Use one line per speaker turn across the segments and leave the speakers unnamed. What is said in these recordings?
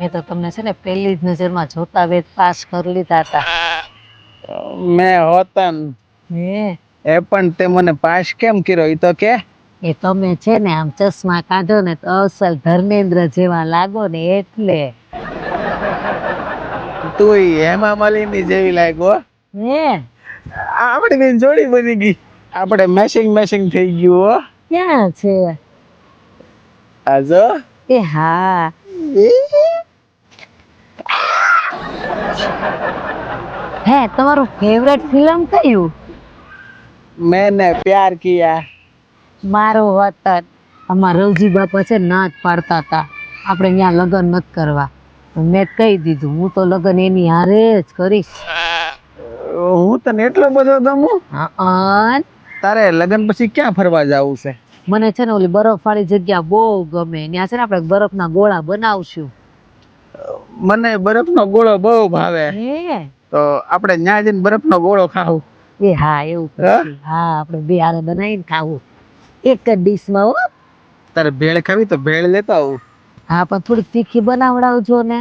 મેં તો તમને છે ને પહેલી જ નજરમાં જોતા વેદ પાસ કરી લીધા હતા.
મેં હોતન
હે?
એ પણ તે મને પાસ કેમ કર્યો? એ તો કે?
એ તમે છે ને આમ ચશ્મા કાઢો ને તો અસલ ધર્મેન્દ્ર જેવા લાગો ને એટલે.
તું હેમા માલિની જેવી લાગો?
હે?
આપણી બેન જોડી બની ગઈ. આપણે મેચિંગ મેચિંગ થઈ ગયું હો.
ક્યાં છે?
આ જો.
એ હા. હે તમારું ફેવરેટ ફિલ્મ કયું?
મેને પ્યાર કિયા.
મારો વતન અમારા રવજી બાપા છે ના જ પાડતા હતા. આપણે ત્યાં લગ્ન નથી કરવા. મેં કહી દીધું હું તો લગ્ન એની હારે જ કરીશ.
હું તને એટલો બધો ગમું?
અન?
તારે લગ્ન પછી ક્યાં ફરવા જવું છે?
મને છે ને ઓલી બરફવાળી જગ્યા બહુ ગમે. ત્યાં છે ને આપણે બરફના ગોળા બનાવશું.
મને બરફનો ગોળો બહુ ભાવે. તો આપણે ન્યા જઈને બરફનો ગોળો ખાવું.
એ હા એવું હા? આપણે બે હારે બનાવીને ખાવું. એક જ ડીશમાં હો.
તારે ભેળ ખાવી તો ભેળ લેતા આવું.
હા પણ થોડીક તીખી બનાવડાવજો ને.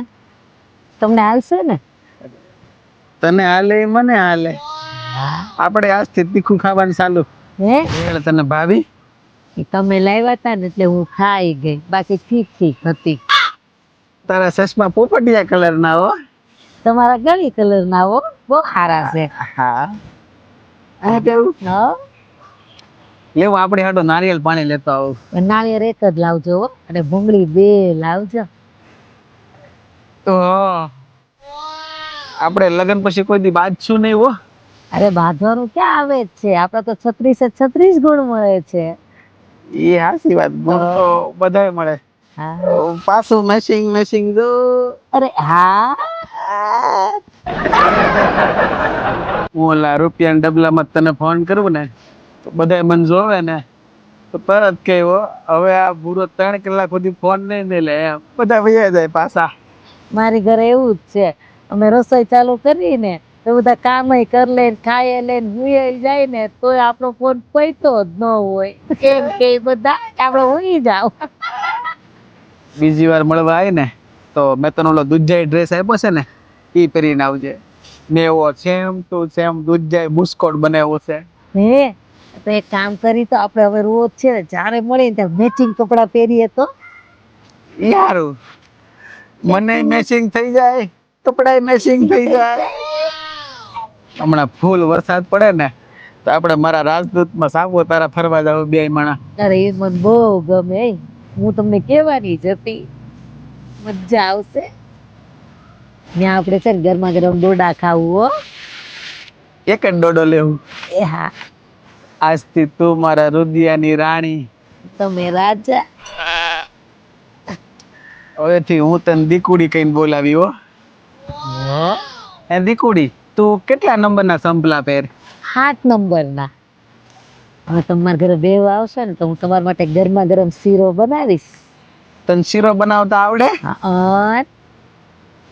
તમને હાલશે ને?
તને હાલે મને હાલે. આપણે આજથી તીખું ખાવાનું ચાલુ.
હે?
ભેળ તને ભાવી?
તમે લાવ્યા હતા ને એટલે હું ખાઈ ગઈ. બાકી ઠીક ઠીક હતી.
તારા ચશ્મા પોપટિયા કલર ના હો.
તમારા ગળી કલર ના હો. બહુ સારા છે.
હા. આ કેવું?
હા.
લેવું આપણે હાડો નારિયેળ પાણી લેતો આવું.
નારિયેળ એક જ લાવજો હો. અને ભૂંગળી બે લાવજો.
તો આપણે લગ્ન પછી કોઈ દી બાજશું નહીં હો.
અરે બાંધવાનું ક્યાં આવે છે? આપડે તો છત્રીસે છત્રીસ ગુણ મળે છે.
એ હાસી વાત. ગુણ તો બધાય મળે. પાછું મેસિંગ મેસિંગ જો.
અરે હા.
હું ઓલા રૂપિયાના ડબલામાં તને ફોન કરું ને તો બધા મને જોવે ને તો તરત કહેવો હવે આ પૂરો ત્રણ કલાક સુધી ફોન નહીં ને લે એમ. બધા વૈયા જાય પાછા.
મારી ઘરે એવું જ છે. અમે રસોઈ ચાલુ કરીને તો બધા કામય કરી લે ને ખાઈ લે હુંય જાય ને તોય આપણો ફોન પૈતો જ ન હોય. કેમ કે બધા આપણે હુંય જાવ.
બીજી વાર મળવા આવી ને તો મેં તને ઓલો દૂધજાઈ ડ્રેસ આપ્યો છે ને એ પહેરીને આવજે. મેં એવો સેમ ટુ સેમ દૂધજાઈ બુસ્કોટ બનાવ્યો છે.
હે તો એક કામ કરી તો આપણે હવે રોજ છે ને જ્યારે મળે ને ત્યાં મેચિંગ કપડાં પહેરીએ તો.
યારું. મને મેચિંગ થઈ જાય કપડાય મેચિંગ થઈ જાય. હમણાં ફૂલ વરસાદ પડે ને તો આપણે મારા રાજદૂતમાં સાપુતારા ફરવા જાવ બે માણા.
અરે એ મને બહુ ગમે. હે. હું તમને કહેવાની જ હતી. મજા આવશે. ત્યાં આપણે છે ને ગરમા ગરમ ડોડા ખાવું હો.
એક જ ડોડો લેવું.
એ હા.
આજથી તું મારા રુદિયાની રાણી.
તમે રાજા.
હવેથી હું તને દીકુડી કહીને બોલાવી હો. એ દીકુડી તું કેટલા નંબરના સંભલા પહેર?
સાત નંબરના. હવે તમારા ઘરે બેવા આવશે ને તો હું તમારા માટે ગરમા ગરમ શીરો બનાવીશ.
તને શીરો બનાવતા આવડે?
હા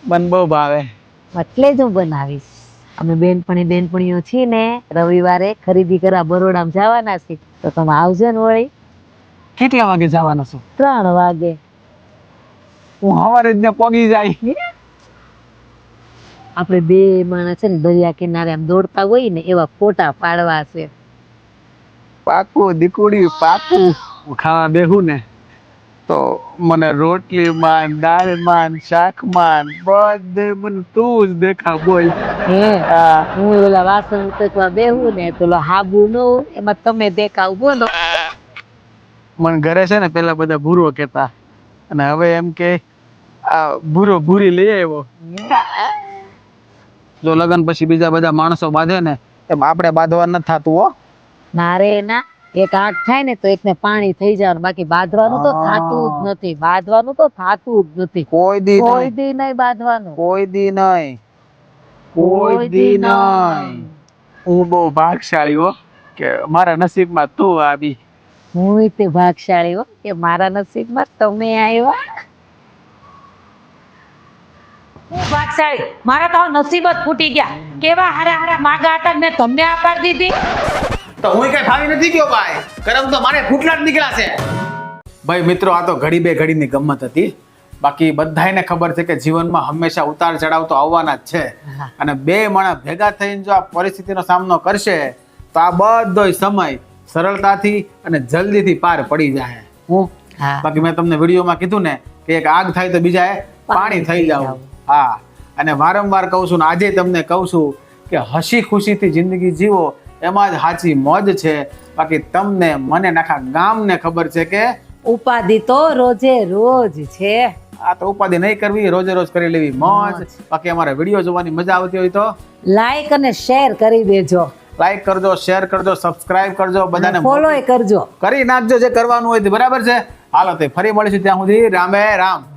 મને બહુ ભાવે.
એટલે જ હું બનાવીશ. અમે બેનપણી બેનપણીઓ છીએ ને રવિવારે ખરીદી કરવા બરોડામાં જવાના છીએ. તો તમે આવજો ને વળી.
કેટલા વાગે જવાનો છું?
ત્રણ વાગે.
હું સવારે જ ને પોગી જાય.
આપણે બે માણસ છે ને દરિયા કિનારે આમ દોડતા હોય ને એવા ફોટા પાડવા છે.
પાકું દીકુડી પાકું. હું ખાવા બેહું ને? તો મને રોટલી માન દાળ માન શાક માન બધે મને તું જ દેખા બોલ.
હે
હું.
ઓલા વાસણ ઉતકવા બેહું ને તો હાબુ નો એમાં તમે દેખાવ બોલો.
મને ઘરે છે ને પેલા બધા ભૂરો કેતા અને હવે એમ કે આ ભૂરો ભૂરી લઈ આવ્યો. જો લગન પછી બીજા બધા માણસો બાંધે ને એમ આપણે બાંધવા નથી થતું હો.
ના રે ના એક આંખ થાય ને તો એકને પાણી થઈ જવાનું. બાકી બાંધવાનું તો થાતું જ નથી. બાંધવાનું તો થાતું જ નથી.
કોઈ દી
કોઈ દી નહીં બાંધવાનું.
કોઈ દી નહીં. કોઈ દી નહીં. હું બહુ ભાગશાળી હો કે મારા નસીબમાં તું આવી.
હું તે ભાગશાળી હો કે મારા નસીબમાં તમે આવ્યા? હું ભાગશાળી. મારા તો નસીબ જ ફૂટી ગયા. કેવા હારા હારા માગા હતા મેં તમને આ પાડી દીધી?
તો હું કઈ ફાવી નથી ગયો ભાઈ. કરમ તો મારે ફૂટલા જ નીકળ્યા છે. ભાઈ મિત્રો આ તો ઘડી બે ઘડીની ગમત હતી. બાકી બધાને ખબર છે કે જીવનમાં હંમેશા ઉતાર ચઢાવ તો આવવાના જ છે. અને બે માણસ ભેગા થઈને જો આ પરિસ્થિતિનો સામનો કરશે તો આ બધોય સમય સરળતાથી અને જલ્દીથી પાર પડી જાય. હું? બાકી મેં તમને વિડીયોમાં કીધું ને કે એક આગ થાય તો બીજા પાણી થઈ જાવ. હા. અને વારંવાર કહું છું ને આજે તમને કહું છું કે હસી ખુશીથી જિંદગી જીવો. એમાં જ સાચી મોજ છે. બાકી તમને મને નાખા ગામને ખબર છે કે
ઉપાધિ તો રોજે રોજ છે.
આ તો ઉપાધિ નહીં કરવી રોજે રોજ કરી લેવી મોજ.
મોજ.
બાકી અમારા વીડિયો જોવાની મજા આવતી હોય તો?
લાઈક અને શેર કરી દેજો.
લાઈક કરજો શેર કરજો સબસ્ક્રાઇબ કરજો બધાને
ફોલો કરજો.
કરી નાખજો જે કરવાનું હોય તે બરાબર છે. હાલો તે ફરી મળીશું ત્યાં સુધી. રામે રામ.